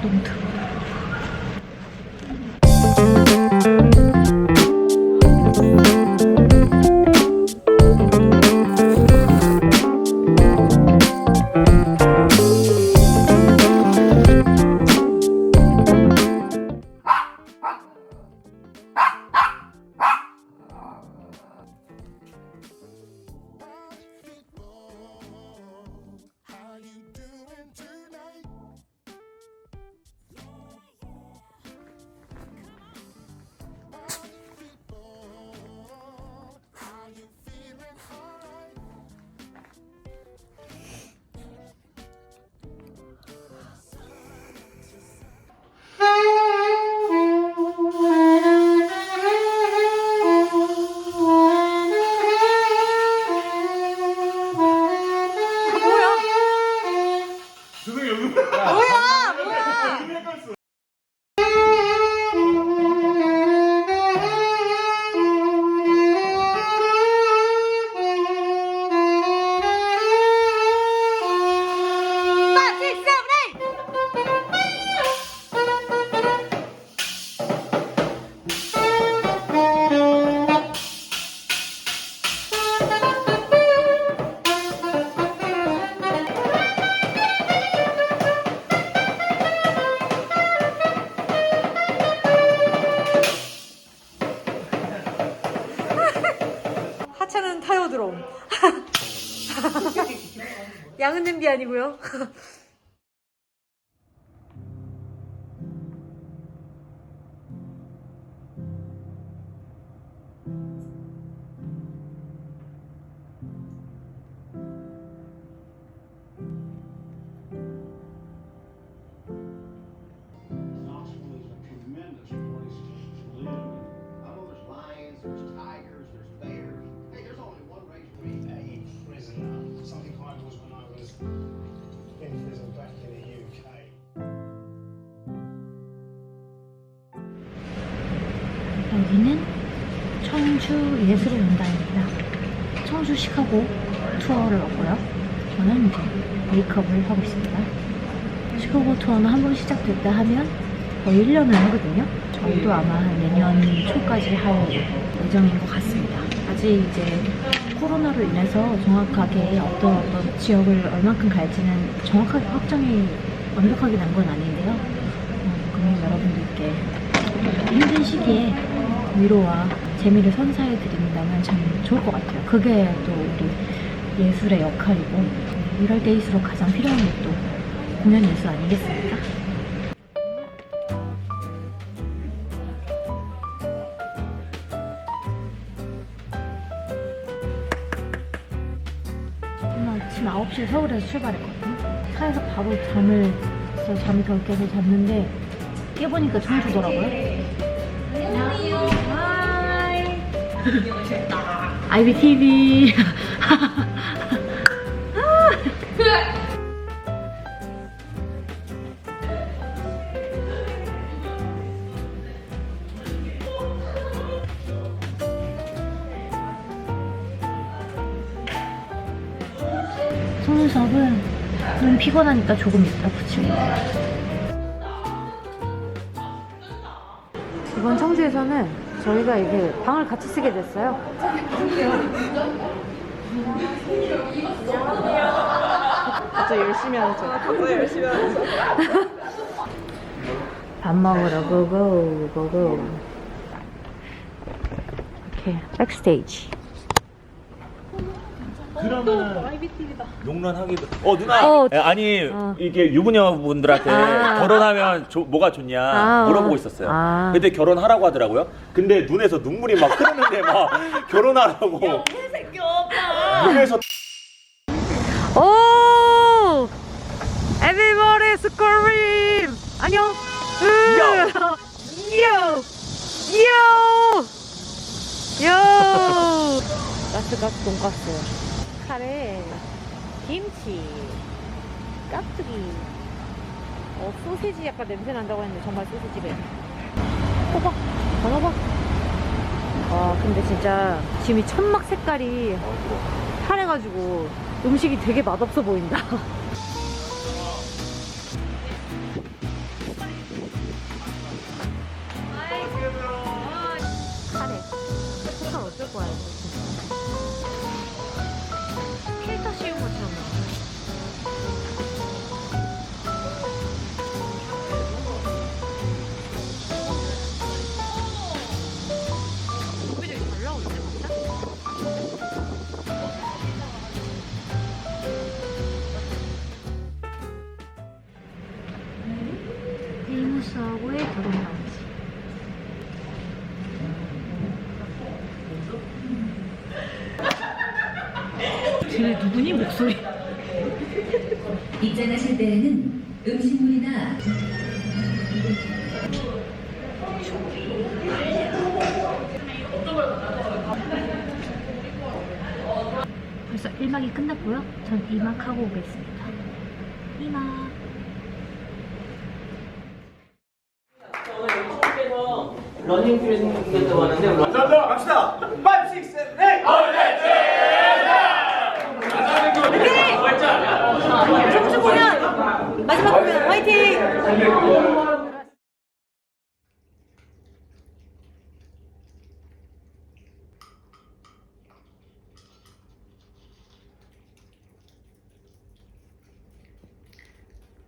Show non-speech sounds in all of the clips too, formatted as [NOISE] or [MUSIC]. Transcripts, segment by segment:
너무 냄비 아니고요. 여기는 청주 예술의 연단입니다. 청주 시카고 투어를 왔고요. 저는 이제 메이크업을 하고 있습니다. 시카고 투어는 한 번 시작됐다 하면 거의 1년을 하거든요. 저희도 아마 내년 초까지 할 예정인 것 같습니다. 아직 이제 코로나로 인해서 정확하게 어떤 어떤 지역을 얼만큼 갈지는 정확하게 확정이 완벽하게 난 건 아닌데요. 어, 그러면 여러분들께 힘든 시기에 위로와 재미를 선사해 드린다면 참 좋을 것 같아요. 그게 또 우리 예술의 역할이고 이럴 때일수록 가장 필요한 게 또 공연 예술 아니겠습니까? 아침 9시에 서울에서 출발했거든요. 차에서 바로 잠을 자 잠이 덜 깨서 잤는데 깨보니까 청주더라고요. 아이비 TV. 속눈썹은 너무 피곤하니까 조금 이따 붙이고 이번 청주에서는 저희가 이게 방을 같이 쓰게 됐어요. 진짜 열심히 하는 척. 진짜 열심히 하는 척. [LAUGHS] 밥 먹으러 고고 고고 이렇게 백스테이지 그러면 용란하기도 어 누나 어. 에, 아니 어. 이게 유부녀분들한테 아. 결혼하면 조- 뭐가 좋냐 아. 물어보고 있었어요 아. 근데 결혼하라고 하더라고요 근데 눈에서 눈물이 막 흐르는데 막 [LAUGHS] 결혼하라고 눈에서 오 Everybody scream 안녕 요 요! 요! 가스 가스 돈가스 카레 김치 깍두기 어 소세지 약간 냄새 난다고 했는데 정말 소세지래. 호박 전호박. 와 근데 진짜 지금 이 천막 색깔이 파래가지고 음식이 되게 맛없어 보인다 [LAUGHS] 누구니 목소리? 입장하실 때에는 음식물이나 벌써 1막이 끝났고요. 전 2막 하고 오겠습니다. 2막. 러닝 큐에 생겼다고 하는데 감사합니다. 갑시다. 5, 6, 7, 8. 청주 공연! 마지막 공연 화이팅!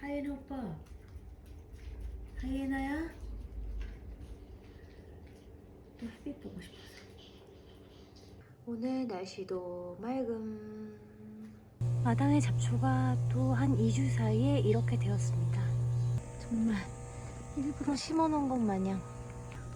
하이나 오빠 하이에나야? 또 햇빛 보고 싶어서 오늘 날씨도 맑음 마당의 잡초가 또 한 2주 사이에 이렇게 되었습니다. 정말 일부러 심어놓은 것 마냥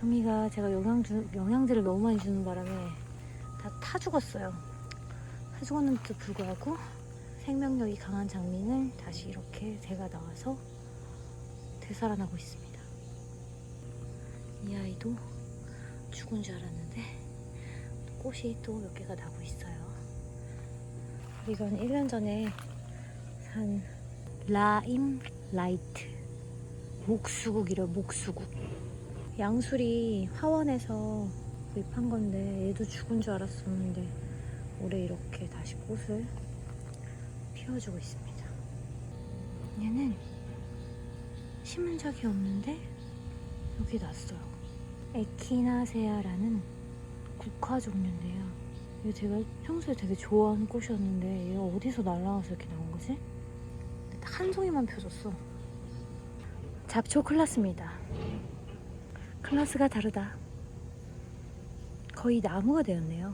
현미가 제가 영양 주, 영양제를 너무 많이 주는 바람에 다 타 죽었어요. 타 죽었는데도 불구하고 생명력이 강한 장민을 다시 이렇게 새가 나와서 되살아나고 있습니다. 이 아이도 죽은 줄 알았는데 꽃이 또 몇 개가 나고 있어요. 이건 1년 전에 산 라임 라이트. 목수국이래요 목수국. 양술이 화원에서 구입한 건데 얘도 죽은 줄 알았었는데 올해 이렇게 다시 꽃을 피워주고 있습니다. 얘는 심은 적이 없는데 여기 났어요. 에키나세아라는 국화 종류인데요 이거 제가 평소에 되게 좋아하는 꽃이었는데 얘가 어디서 날라와서 이렇게 나온 거지? 딱 한 송이만 펴줬어. 잡초 클라스입니다. 클라스가 다르다. 거의 나무가 되었네요.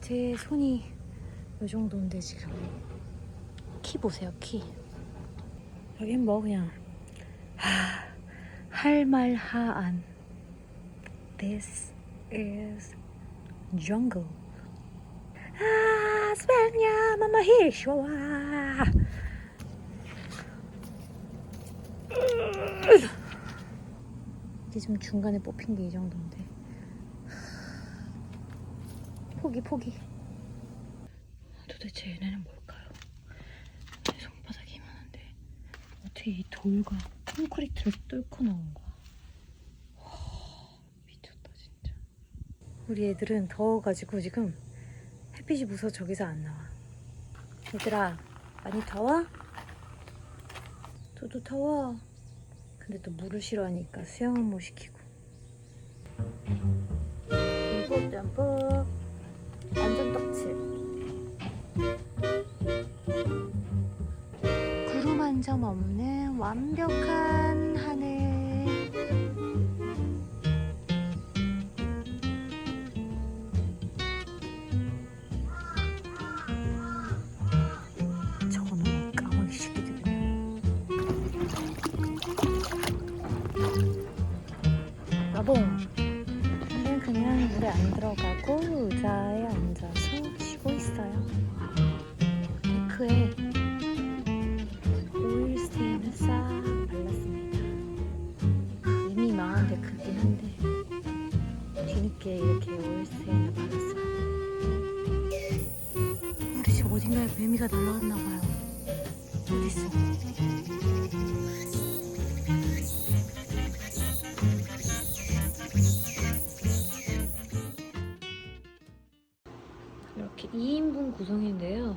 제 손이 이 정도인데 지금 키 보세요 키. 여긴 뭐 그냥 할 말 하안. This is jungle. 아, 스페냐 마마 히쇼와. 이게 지금 중간에 뽑힌 게 이 정도인데. 포기 포기. 도대체 얘네는 뭘까요? 내 손바닥이 많은데 어떻게 이 돌과 콘크리트를 뚫고 나온 거야? 와, 미쳤다 진짜. 우리 애들은 더워가지고 지금 햇빛이 무서워 저기서 안 나와. 얘들아, 많이 더워? 저도 더워. 근데 또 물을 싫어하니까 수영은 못 시키고. 점프 점프. 완전 떡칠. 구름 한 점 없는 완벽한 물에 안 들어가고 의자에 앉아서 쉬고 있어요. 데크에 오일 스테인을 싹 발랐습니다. 이미 망한 데크긴 한데 뒤늦게 이렇게 오일 스테인을 발랐어요. 우리 집 어딘가에 매미가 날라왔나 봐요. 어딨어? 구성인데요.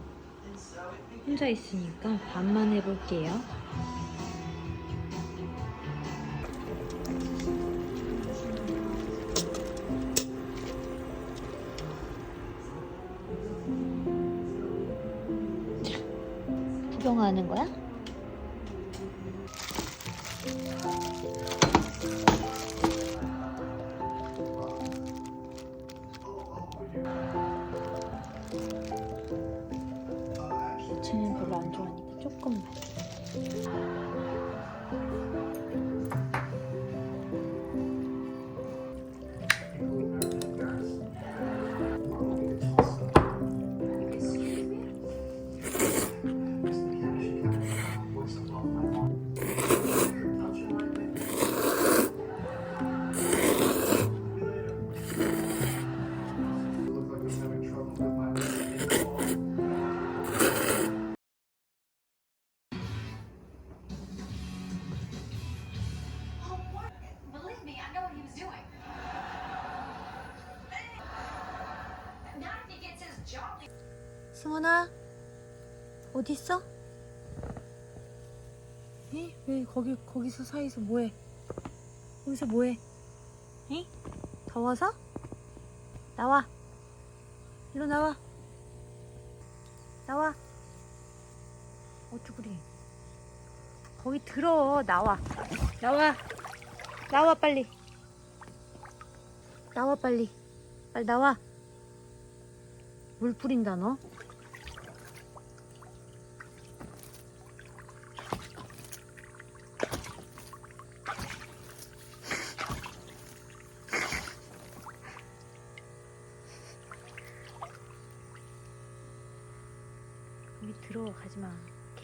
혼자 있으니까 반만 해볼게요. 구경하는 거야? 승원아 어디 있어? 에? 왜 거기 거기서 사이에서 뭐해? 거기서 뭐해? 에? 더워서? 나와. 일로 나와. 나와. 어쭈구리. 거기 들어. 나와. 나와. 나와 빨리. 나와 빨리. 빨리 나와. 물 뿌린다 너.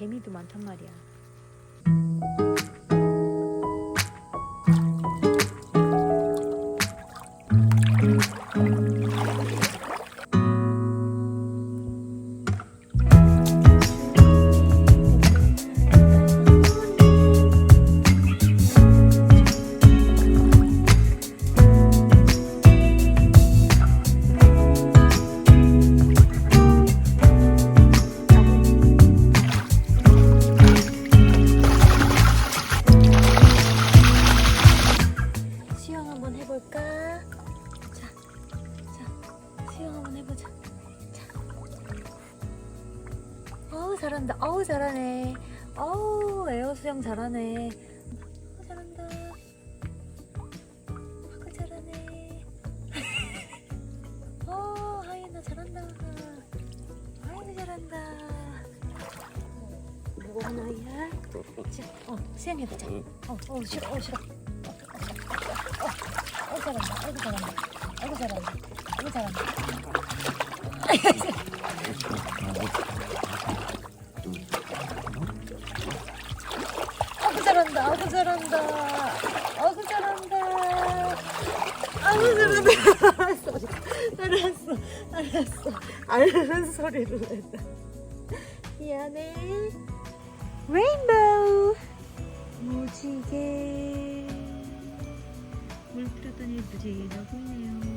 개미도 많단 말이야. 연어야. 자, 어, 수영해보자. 어, 어, 싫어, 어, 싫어. 어, 어, 어, 어, 잘한다. 아이고, 잘한다. 아이고, 잘한다. 아이고, 잘한다. 아이고, 잘한다. 아이고, 잘한다. 아이고, 잘한다. 아이고, 잘한다. 알았어. 알았어. 알았어. 알았는 소리를 했다. 미안해. 레인보우. 무지개. 물 뿌렸더니 무지개가 보이네요.